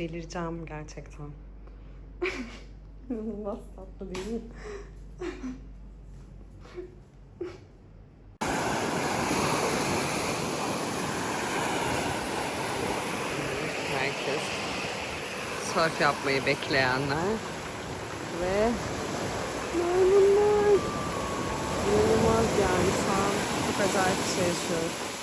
Delireceğim gerçekten. İnanılmaz tatlı değil mi? Herkes surf yapmayı bekleyenler ve maymunlar. İnanılmaz yani şu an çok acayip bir şey yaşıyoruz.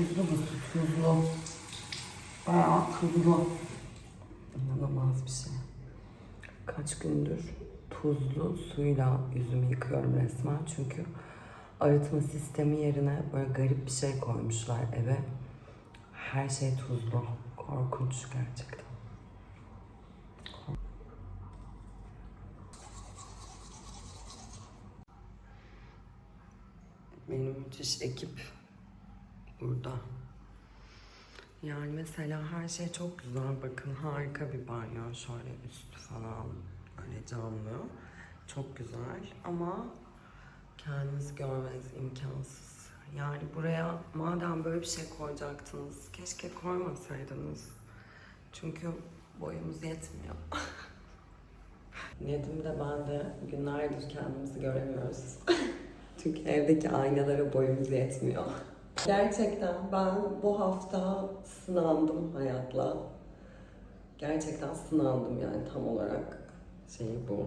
Tuzlu su, tuzlu. Bayağı tuzlu. İnanılmaz bir şey. Kaç gündür tuzlu suyla yüzümü yıkıyorum resmen. Çünkü arıtma sistemi yerine böyle garip bir şey koymuşlar eve. Her şey tuzlu. Korkunç gerçekten. Benim müthiş ekip burada. Yani mesela her şey çok güzel. Bakın harika bir banyo. Şöyle üstü falan öyle camlı. Çok güzel ama kendiniz görmeniz imkansız. Yani buraya madem böyle bir şey koyacaktınız keşke koymasaydınız. Çünkü boyumuz yetmiyor. Nedim de ben de günlerdir kendimizi göremiyoruz. Çünkü evdeki aynalara boyumuz yetmiyor. Gerçekten ben bu hafta sınandım hayatla. Gerçekten sınandım yani tam olarak şeyi bu.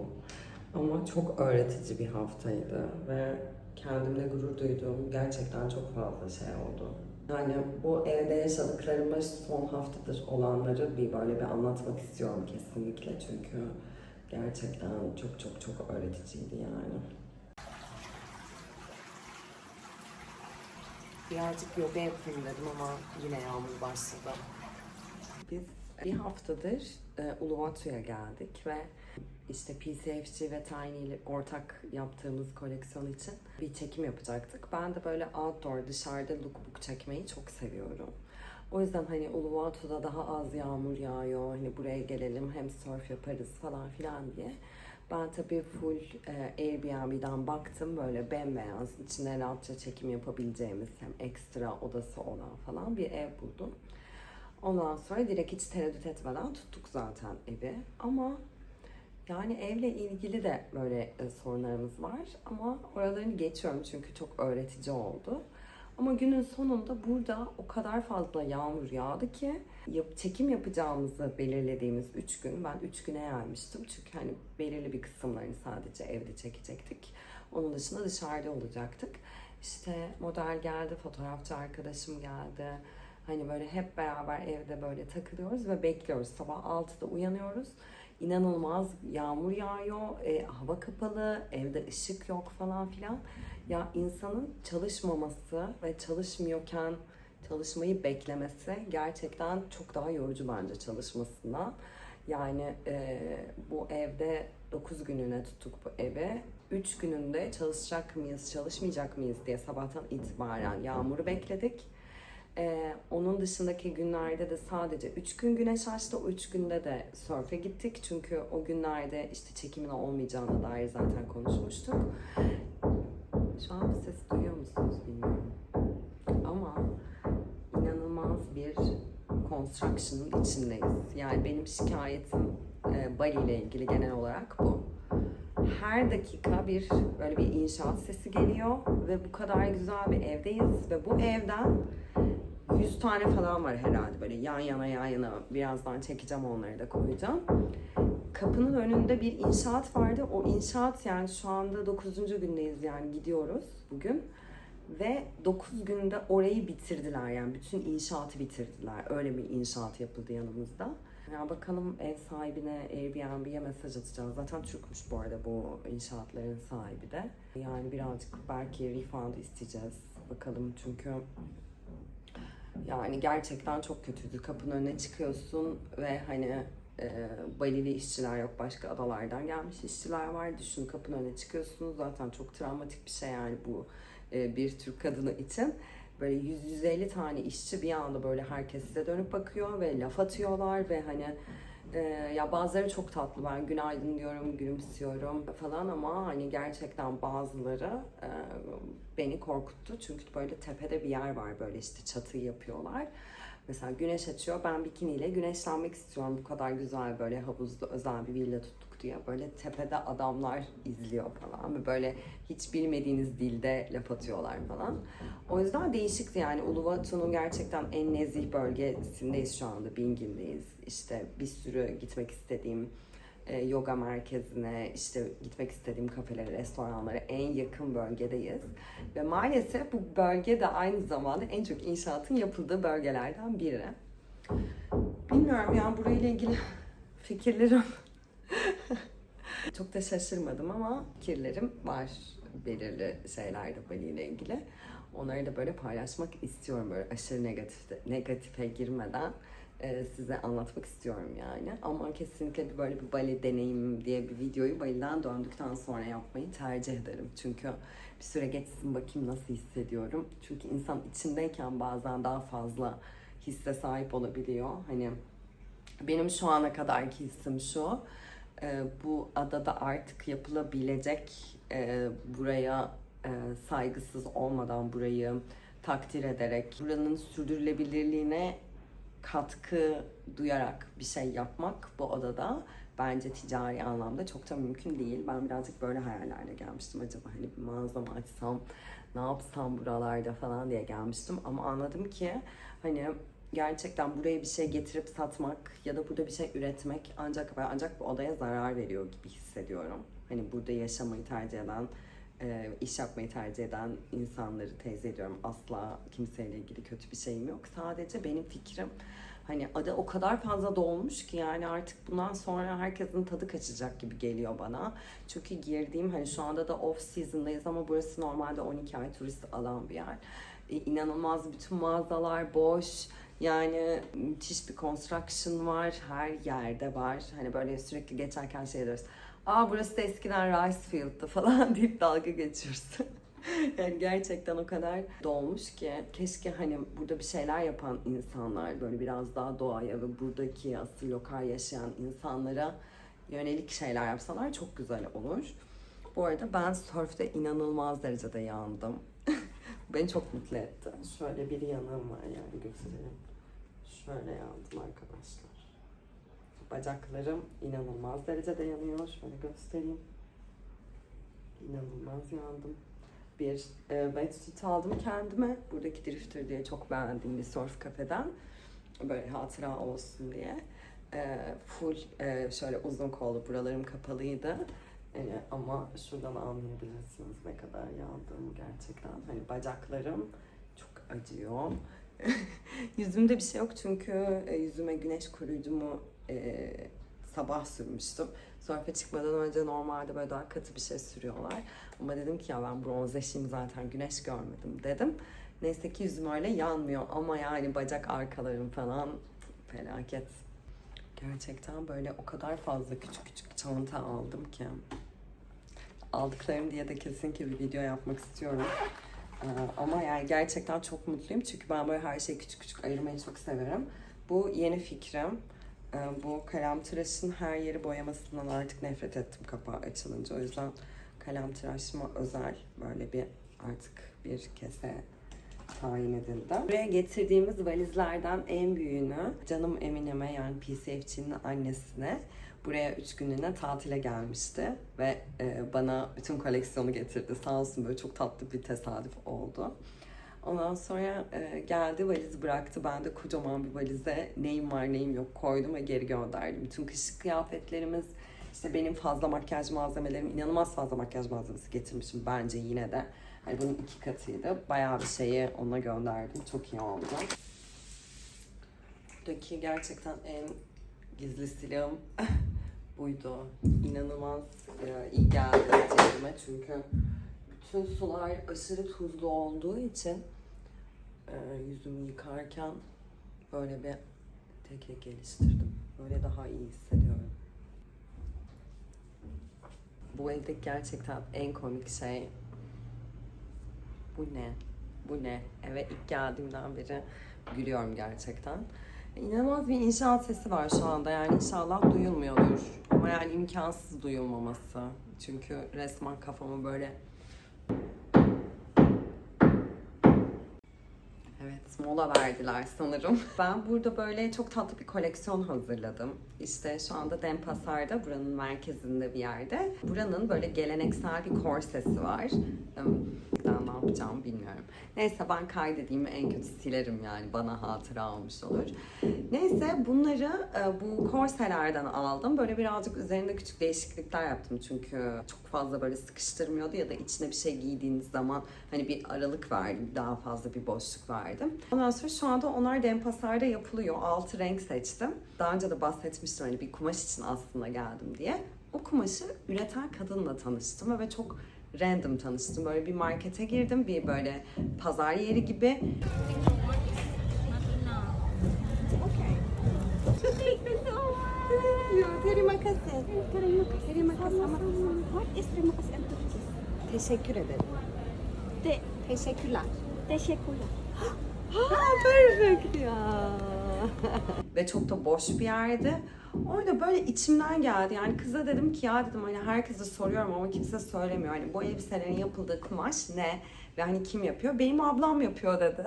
Ama çok öğretici bir haftaydı ve kendimle gurur duyduğum gerçekten çok fazla şey oldu. Yani bu evde yaşadıklarımı son haftadır olanları bir böyle bir anlatmak istiyorum kesinlikle çünkü gerçekten çok çok çok öğreticiydi yani. Birazcık yoga yapayım dedim ama yine yağmur başladı. Biz bir haftadır e, Uluwatu'ya geldik ve işte PCFG ve Tiny ile ortak yaptığımız koleksiyon için bir çekim yapacaktık. Ben de böyle outdoor dışarıda lookbook çekmeyi çok seviyorum. O yüzden hani Uluwatu'da daha az yağmur yağıyor. Hani buraya gelelim hem surf yaparız falan filan diye. Ben tabii full e, Airbnb'den baktım böyle bembeyaz içine rahatça çekim yapabileceğimiz hem ekstra odası olan falan bir ev buldum. Ondan sonra direkt hiç tereddüt etmeden tuttuk zaten evi. Ama yani evle ilgili de böyle e, sorunlarımız var ama oralarını geçiyorum çünkü çok öğretici oldu. Ama günün sonunda burada o kadar fazla yağmur yağdı ki yap, çekim yapacağımızı belirlediğimiz 3 gün ben 3 güne yaymıştım. Çünkü hani belirli bir kısımlarını sadece evde çekecektik. Onun dışında dışarıda olacaktık. İşte model geldi, fotoğrafçı arkadaşım geldi. Hani böyle hep beraber evde böyle takılıyoruz ve bekliyoruz. Sabah 6'da uyanıyoruz. İnanılmaz yağmur yağıyor, e, hava kapalı, evde ışık yok falan filan. Ya insanın çalışmaması ve çalışmıyorken çalışmayı beklemesi gerçekten çok daha yorucu bence çalışmasından. Yani e, bu evde 9 gününe tuttuk bu evi. 3 gününde çalışacak mıyız, çalışmayacak mıyız diye sabahtan itibaren yağmuru bekledik. Ee, onun dışındaki günlerde de sadece 3 gün güneş açtı. O 3 günde de sörfe gittik. Çünkü o günlerde işte çekimin olmayacağına dair zaten konuşmuştuk. Şu an ses duyuyor musunuz bilmiyorum. Ama inanılmaz bir construction'ın içindeyiz. Yani benim şikayetim e, Bali ile ilgili genel olarak bu. Her dakika bir böyle bir inşaat sesi geliyor ve bu kadar güzel bir evdeyiz ve bu evden 100 tane falan var herhalde böyle yan yana yan yana birazdan çekeceğim onları da koyacağım. Kapının önünde bir inşaat vardı. O inşaat yani şu anda 9. gündeyiz yani gidiyoruz bugün. Ve 9 günde orayı bitirdiler yani bütün inşaatı bitirdiler. Öyle bir inşaat yapıldı yanımızda. Ya bakalım ev sahibine Airbnb'ye mesaj atacağız. Zaten Türkmüş bu arada bu inşaatların sahibi de. Yani birazcık belki refund isteyeceğiz. Bakalım çünkü yani gerçekten çok kötüydü. Kapının önüne çıkıyorsun ve hani e, Balili işçiler yok. Başka adalardan gelmiş işçiler var. Düşün kapının önüne çıkıyorsunuz. Zaten çok travmatik bir şey yani bu bir Türk kadını için. Böyle 100-150 tane işçi bir anda böyle herkes size dönüp bakıyor ve laf atıyorlar ve hani e, ya bazıları çok tatlı ben günaydın diyorum gülümsüyorum falan ama hani gerçekten bazıları e, beni korkuttu çünkü böyle tepede bir yer var böyle işte çatıyı yapıyorlar. Mesela güneş açıyor ben bikiniyle güneşlenmek istiyorum bu kadar güzel böyle havuzlu özel bir villa diye böyle tepede adamlar izliyor falan ve böyle hiç bilmediğiniz dilde laf atıyorlar falan. O yüzden değişikti yani Uluwatu'nun gerçekten en nezih bölgesindeyiz şu anda Bingham'deyiz. İşte bir sürü gitmek istediğim e, yoga merkezine, işte gitmek istediğim kafelere, restoranlara en yakın bölgedeyiz. Ve maalesef bu bölge de aynı zamanda en çok inşaatın yapıldığı bölgelerden biri. Bilmiyorum yani burayla ilgili fikirlerim çok da şaşırmadım ama fikirlerim var belirli şeylerde Bali ile ilgili. Onları da böyle paylaşmak istiyorum böyle aşırı negatif negatife girmeden e, size anlatmak istiyorum yani. Ama kesinlikle bir böyle bir Bali deneyim diye bir videoyu Bali'den döndükten sonra yapmayı tercih ederim. Çünkü bir süre geçsin bakayım nasıl hissediyorum. Çünkü insan içindeyken bazen daha fazla hisse sahip olabiliyor. Hani benim şu ana kadarki hissim şu. E, bu adada artık yapılabilecek e, buraya e, saygısız olmadan burayı takdir ederek buranın sürdürülebilirliğine katkı duyarak bir şey yapmak bu odada bence ticari anlamda çok da mümkün değil. Ben birazcık böyle hayallerle gelmiştim. Acaba hani bir mağaza mı açsam, ne yapsam buralarda falan diye gelmiştim. Ama anladım ki hani gerçekten buraya bir şey getirip satmak ya da burada bir şey üretmek ancak ve ancak bu odaya zarar veriyor gibi hissediyorum. Hani burada yaşamayı tercih eden, e, iş yapmayı tercih eden insanları teyze ediyorum. Asla kimseyle ilgili kötü bir şeyim yok. Sadece benim fikrim hani ada o kadar fazla dolmuş ki yani artık bundan sonra herkesin tadı kaçacak gibi geliyor bana. Çünkü girdiğim hani şu anda da off season'dayız ama burası normalde 12 ay turist alan bir yer. E, inanılmaz bütün mağazalar boş. Yani müthiş bir construction var. Her yerde var. Hani böyle sürekli geçerken şey diyoruz. Aa burası da eskiden rice field'dı falan deyip dalga geçiyorsun. yani gerçekten o kadar dolmuş ki keşke hani burada bir şeyler yapan insanlar böyle biraz daha doğaya ve buradaki asıl lokal yaşayan insanlara yönelik şeyler yapsalar çok güzel olur. Bu arada ben sörfte inanılmaz derecede yandım. Beni çok mutlu etti. Şöyle bir yanım var yani göstereyim. Şöyle yandım arkadaşlar. Bacaklarım inanılmaz derecede yanıyor. Şöyle göstereyim. İnanılmaz yandım. Bir e, wetsuit aldım kendime. Buradaki Drifter diye çok beğendiğim bir surf kafeden. Böyle hatıra olsun diye. E, full e, şöyle uzun kollu buralarım kapalıydı. E, ama şuradan anlayabilirsiniz ne kadar yandığımı gerçekten. Hani bacaklarım çok acıyor. Yüzümde bir şey yok çünkü e, yüzüme güneş koruyucumu e, sabah sürmüştüm. Surf'e çıkmadan önce normalde böyle daha katı bir şey sürüyorlar. Ama dedim ki ya ben bronzleşeyim zaten güneş görmedim dedim. Neyse ki yüzüm öyle yanmıyor ama yani bacak arkalarım falan felaket. Gerçekten böyle o kadar fazla küçük küçük çanta aldım ki. Aldıklarım diye de kesinlikle bir video yapmak istiyorum. Ee, ama yani gerçekten çok mutluyum çünkü ben böyle her şeyi küçük küçük ayırmayı çok severim. Bu yeni fikrim. Ee, bu kalem tıraşın her yeri boyamasından artık nefret ettim kapağı açılınca. O yüzden kalem tıraşıma özel böyle bir artık bir kese tayin edildi. Buraya getirdiğimiz valizlerden en büyüğünü canım Emine'me yani PCF'çinin annesine buraya üç günlüğüne tatile gelmişti ve e, bana bütün koleksiyonu getirdi. Sağ olsun böyle çok tatlı bir tesadüf oldu. Ondan sonra e, geldi valizi bıraktı. Ben de kocaman bir valize neyim var neyim yok koydum ve geri gönderdim. Bütün kışlık kıyafetlerimiz, işte benim fazla makyaj malzemelerim, inanılmaz fazla makyaj malzemesi getirmişim bence yine de. Hani bunun iki katıydı. Bayağı bir şeyi ona gönderdim. Çok iyi oldu. Buradaki gerçekten en gizli silahım buydu. İnanılmaz e, iyi geldi cebime çünkü bütün sular aşırı tuzlu olduğu için e, yüzümü yıkarken böyle bir teknik geliştirdim. Böyle daha iyi hissediyorum. Bu evdeki gerçekten en komik şey bu ne? Bu ne? Eve ilk geldiğimden beri gülüyorum gerçekten. İnanılmaz bir inşaat sesi var şu anda yani inşallah duyulmuyordur. Ama yani imkansız duyulmaması. Çünkü resmen kafamı böyle Evet, mola verdiler sanırım. Ben burada böyle çok tatlı bir koleksiyon hazırladım. İşte şu anda Denpasar'da, buranın merkezinde bir yerde. Buranın böyle geleneksel bir korsesi var. Yapacağımı bilmiyorum. Neyse ben kaydedeyim en kötü silerim yani bana hatıra olmuş olur. Neyse bunları e, bu korselerden aldım. Böyle birazcık üzerinde küçük değişiklikler yaptım çünkü çok fazla böyle sıkıştırmıyordu ya da içine bir şey giydiğiniz zaman hani bir aralık verdim, daha fazla bir boşluk verdim. Ondan sonra şu anda onlar Denpasar'da yapılıyor. Altı renk seçtim. Daha önce de bahsetmiştim hani bir kumaş için aslında geldim diye. O kumaşı üreten kadınla tanıştım ve çok random tanıştım. Böyle bir markete girdim, bir böyle pazar yeri gibi. Teşekkür ederim. Te Teşekkürler. teşekkürler. Ha, perfect ya. Ve çok da boş bir yerdi. Orada böyle içimden geldi. Yani kıza dedim ki ya dedim hani herkese soruyorum ama kimse söylemiyor. Hani bu elbiselerin yapıldığı kumaş ne? Ve hani kim yapıyor? Benim ablam yapıyor dedi.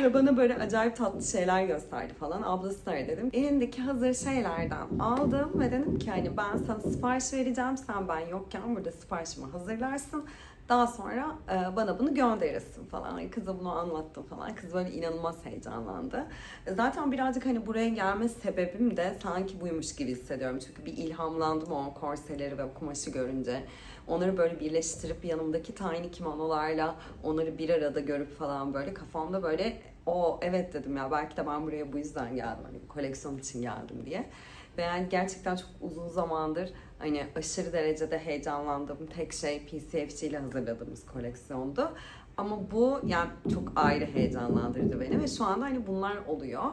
Ve bana böyle acayip tatlı şeyler gösterdi falan. Ablası da dedim. Elindeki hazır şeylerden aldım ve dedim ki hani ben sana sipariş vereceğim. Sen ben yokken burada siparişimi hazırlarsın. Daha sonra e, bana bunu gönderirsin falan. Hani Kıza bunu anlattım falan. Kız böyle inanılmaz heyecanlandı. E, Zaten birazcık hani buraya gelme sebebim de sanki buymuş gibi hissediyorum. Çünkü bir ilhamlandım o korseleri ve kumaşı görünce. Onları böyle birleştirip yanımdaki tiny kimonolarla onları bir arada görüp falan böyle kafamda böyle o evet dedim ya belki de ben buraya bu yüzden geldim. Hani koleksiyon için geldim diye. Ve yani gerçekten çok uzun zamandır hani aşırı derecede heyecanlandığım tek şey PCFC ile hazırladığımız koleksiyondu. Ama bu yani çok ayrı heyecanlandırdı beni ve şu anda hani bunlar oluyor.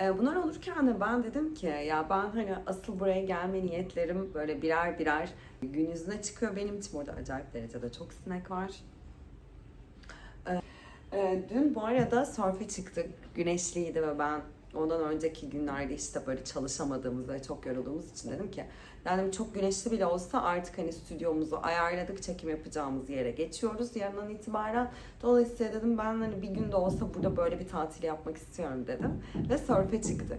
Ee, bunlar olurken de ben dedim ki ya ben hani asıl buraya gelme niyetlerim böyle birer birer gün yüzüne çıkıyor benim için. Burada acayip derecede çok sinek var. Ee, dün bu arada sörfe çıktık. Güneşliydi ve ben ondan önceki günlerde işte böyle çalışamadığımız ve çok yorulduğumuz için dedim ki yani çok güneşli bile olsa artık hani stüdyomuzu ayarladık, çekim yapacağımız yere geçiyoruz yarından itibaren. Dolayısıyla dedim ben hani bir gün de olsa burada böyle bir tatil yapmak istiyorum dedim. Ve sörfe çıktık.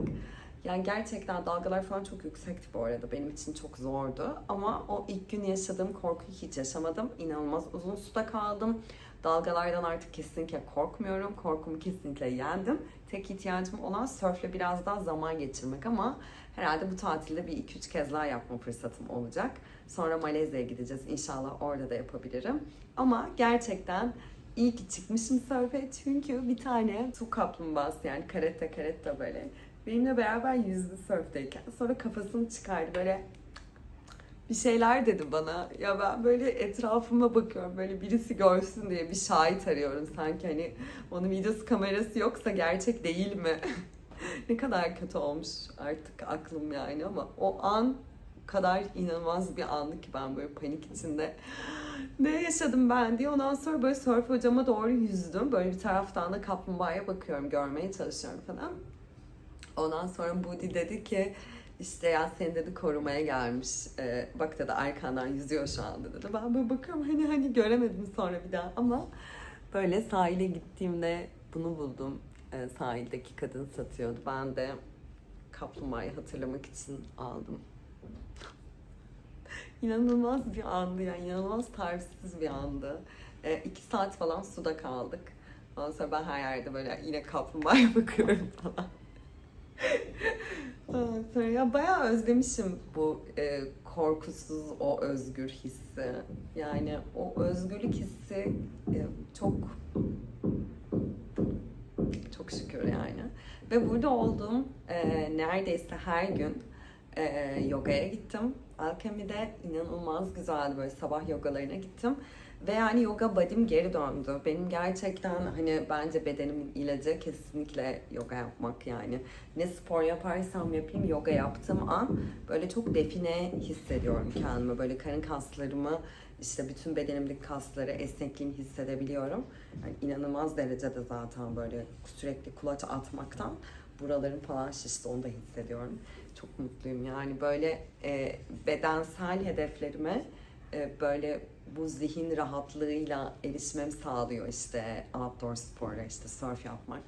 Yani gerçekten dalgalar falan çok yüksekti bu arada. Benim için çok zordu. Ama o ilk gün yaşadığım korkuyu hiç yaşamadım. İnanılmaz uzun suda kaldım. Dalgalardan artık kesinlikle korkmuyorum. Korkumu kesinlikle yendim. Tek ihtiyacım olan sörfle biraz daha zaman geçirmek ama herhalde bu tatilde bir iki üç kez daha yapma fırsatım olacak. Sonra Malezya'ya gideceğiz. İnşallah orada da yapabilirim. Ama gerçekten iyi ki çıkmışım sörfe çünkü bir tane su kaplumbağası yani karette karette böyle benimle beraber yüzdü sörfteyken. Sonra kafasını çıkardı böyle bir şeyler dedi bana. Ya ben böyle etrafıma bakıyorum böyle birisi görsün diye bir şahit arıyorum sanki hani onun videosu kamerası yoksa gerçek değil mi? ne kadar kötü olmuş artık aklım yani ama o an kadar inanılmaz bir andı ki ben böyle panik içinde ne yaşadım ben diye ondan sonra böyle surf hocama doğru yüzdüm. Böyle bir taraftan da kaplumbağaya bakıyorum görmeye çalışıyorum falan. Ondan sonra Budi dedi ki işte ya seni dedi korumaya gelmiş. Ee, bak dedi arkandan yüzüyor şu anda dedi. Ben böyle bakıyorum hani hani göremedim sonra bir daha ama Böyle sahile gittiğimde bunu buldum. Ee, sahildeki kadın satıyordu. Ben de kaplumbağayı hatırlamak için aldım. İnanılmaz bir andı yani inanılmaz tarifsiz bir andı. Ee, iki saat falan suda kaldık. Ondan sonra ben her yerde böyle yine kaplumbağaya bakıyorum falan. Ya bayağı özlemişim bu e, korkusuz o özgür hissi. Yani o özgürlük hissi e, çok çok şükür yani. Ve burada olduğum e, neredeyse her gün e, yogaya gittim. Alkemi'de inanılmaz güzeldi böyle sabah yogalarına gittim. Ve yani yoga body'm geri döndü. Benim gerçekten hani bence bedenimin ilacı kesinlikle yoga yapmak yani. Ne spor yaparsam yapayım yoga yaptığım an böyle çok define hissediyorum kendimi. Böyle karın kaslarımı işte bütün bedenimdeki kasları esnekliğimi hissedebiliyorum. Yani inanılmaz derecede zaten böyle sürekli kulaç atmaktan buralarım falan şişti onu da hissediyorum. Çok mutluyum yani böyle e, bedensel hedeflerime e, böyle bu zihin rahatlığıyla erişmemi sağlıyor işte outdoor sporlar işte surf yapmak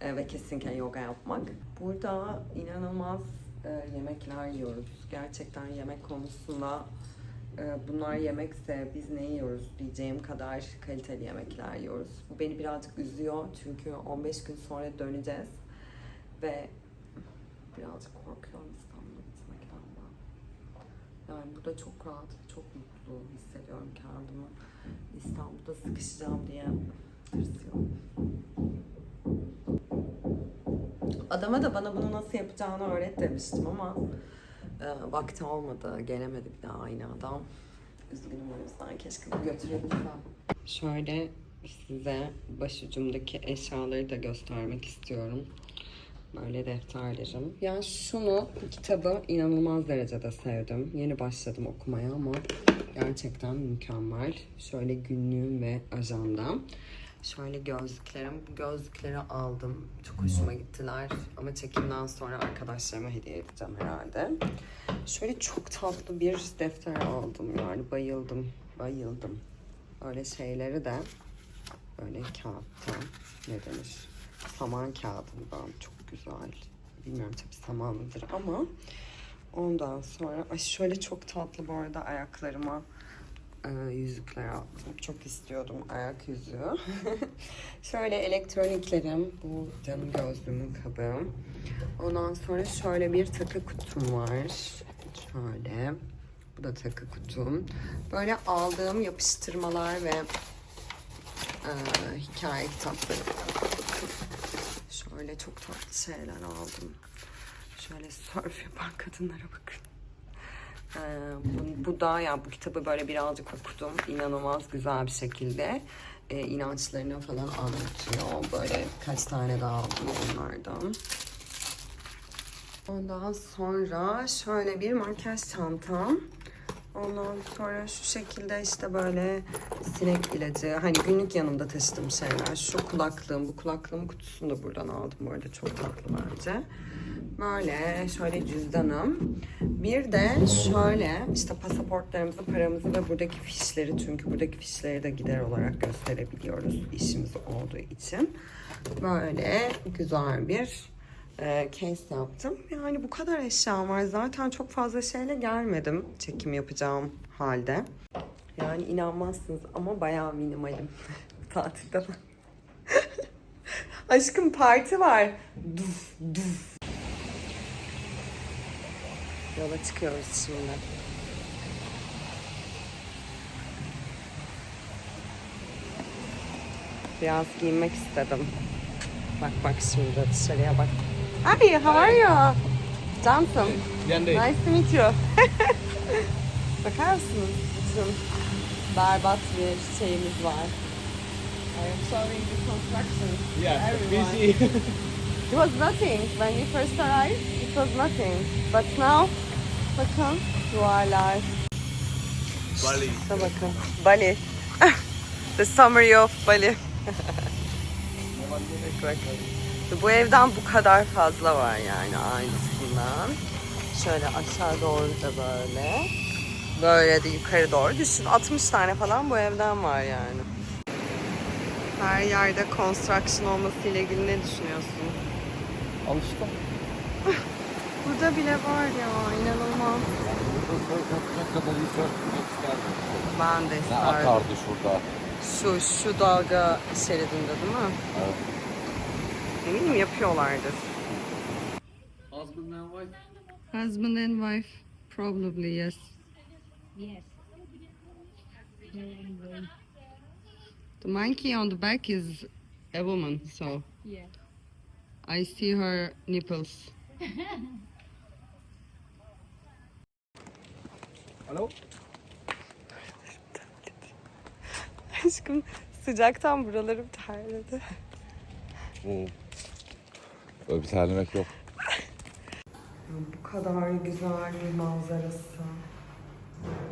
e, ve kesinlikle yoga yapmak. Burada inanılmaz e, yemekler yiyoruz. Gerçekten yemek konusunda bunlar yemekse biz ne yiyoruz diyeceğim kadar kaliteli yemekler yiyoruz. Bu beni birazcık üzüyor çünkü 15 gün sonra döneceğiz ve birazcık korkuyorum İstanbul'a gitmekten ben. Yani burada çok rahat, çok mutlu hissediyorum kendimi. İstanbul'da sıkışacağım diye tırsıyorum. Adama da bana bunu nasıl yapacağını öğret demiştim ama e, vakti olmadı, gelemedi bir daha aynı adam. Üzgünüm o yüzden keşke bir götürebilsem. Şöyle size başucumdaki eşyaları da göstermek istiyorum. Böyle defterlerim. Ya şunu, bu kitabı inanılmaz derecede sevdim. Yeni başladım okumaya ama gerçekten mükemmel. Şöyle günlüğüm ve ajandam. Şöyle gözlüklerim. Bu gözlükleri aldım. Çok hoşuma gittiler. Ama çekimden sonra arkadaşlarıma hediye edeceğim herhalde. Şöyle çok tatlı bir defter aldım yani. Bayıldım. Bayıldım. Öyle şeyleri de böyle kağıttan ne denir? Saman kağıdından çok güzel. Bilmiyorum tabii saman mıdır ama ondan sonra ay şöyle çok tatlı bu arada ayaklarıma e, yüzükler aldım. Çok istiyordum ayak yüzüğü. şöyle elektroniklerim. Bu canım gözlüğümün kabı. Ondan sonra şöyle bir takı kutum var. Şöyle. Bu da takı kutum. Böyle aldığım yapıştırmalar ve e, hikaye kitapları. Bakın. Şöyle çok tatlı şeyler aldım. Şöyle surf yapan kadınlara bakın. Ee, bu, bu da ya bu kitabı böyle birazcık okudum. İnanılmaz güzel bir şekilde e, inançlarını falan anlatıyor. Böyle kaç tane daha aldım onlardan. Ondan sonra şöyle bir makyaj çantam. Ondan sonra şu şekilde işte böyle sinek ilacı, hani günlük yanımda taşıdığım şeyler. Şu kulaklığım, bu kulaklığım kutusunu da buradan aldım bu arada çok tatlı bence. Böyle şöyle cüzdanım. Bir de şöyle işte pasaportlarımızı, paramızı ve buradaki fişleri çünkü buradaki fişleri de gider olarak gösterebiliyoruz işimiz olduğu için. Böyle güzel bir e, case yaptım. Yani bu kadar eşyam var. Zaten çok fazla şeyle gelmedim çekim yapacağım halde. Yani inanmazsınız ama bayağı minimalim tatilde ben. Aşkım parti var. Duf duf. Yola çıkıyoruz şimdi. Biraz giyinmek istedim. Bak bak şimdi dışarıya bak. Hi, how are you? Johnson. Nice to meet you. Bakar mısınız? Bütün berbat bir şeyimiz var. I am sorry the construction. Yeah, busy. It was nothing. When we first arrived, it was nothing. But now, bakın duvarlar. Bali. İşte bakın. Bali. The summary of Bali. bak bak. Bu evden bu kadar fazla var yani aynısından. Şöyle aşağı doğru da böyle. Böyle de yukarı doğru. Düşün 60 tane falan bu evden var yani. Her yerde construction olmasıyla ilgili ne düşünüyorsun? Alıştım. Burada bile var ya inanılmaz. Kadar iyi isterdim. Ben de Ne isterdim. akardı şurada. Şu, şu dalga şeridinde değil mi? Evet. Eminim yapıyorlardır. Husband and wife. Husband and wife. Probably yes. Yes. The monkey on the back is a woman, so Yeah. I see her nipples. Alo. Aşkım sıcaktan buralarım terledi. Böyle bir terlemek yok. Bu kadar güzel bir manzarası.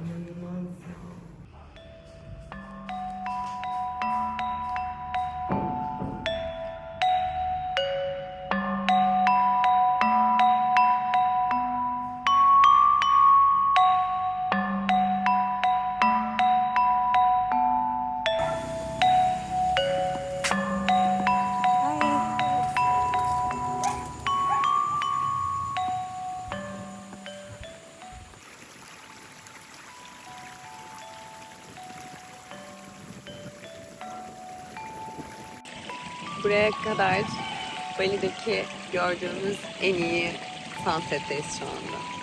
İnanılmaz ya. Buraya kadar Bali'deki gördüğümüz en iyi sunsetteyiz şu anda.